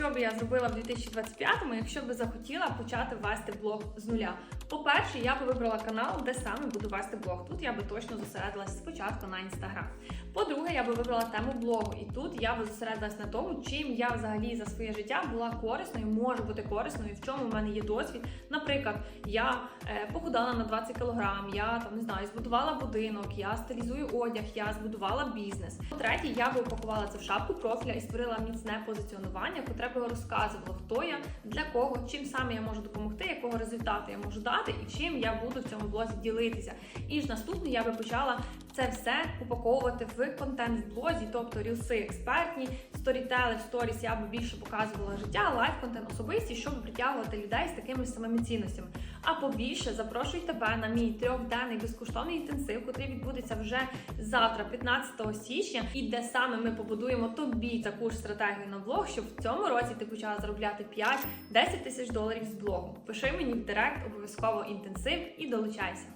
що би я зробила в 2025-му, якщо би захотіла почати вести блог з нуля? По-перше, я би вибрала канал, де саме буду вести блог. Тут я би точно зосередилась спочатку на інстаграм. По-друге, я би вибрала тему блогу, і тут я би зосередилась на тому, чим я взагалі за своє життя була корисною, можу бути корисною, в чому в мене є досвід. Наприклад, я е, похудала на 20 кг, я там не знаю, збудувала будинок, я стилізую одяг, я збудувала бізнес. По-третє, я би упакувала це в шапку профіля і створила міцне позиціонування, котре би розказувало, хто я, для кого, чим саме я можу допомогти, якого результату я можу дати і чим я буду в цьому блозі ділитися. І ж наступне я би почала це все упаковувати в контент в блозі, тобто рілси експертні, сторітели в сторіс я би більше показувала життя, лайф контент особисті, щоб притягувати людей з такими самими цінностями. А побільше запрошую тебе на мій трьохденний безкоштовний інтенсив, який відбудеться вже завтра, 15 січня, і де саме ми побудуємо тобі таку ж стратегію на блог, щоб в цьому році ти почала заробляти 5-10 тисяч доларів з блогу. Пиши мені в директ обов'язково інтенсив і долучайся.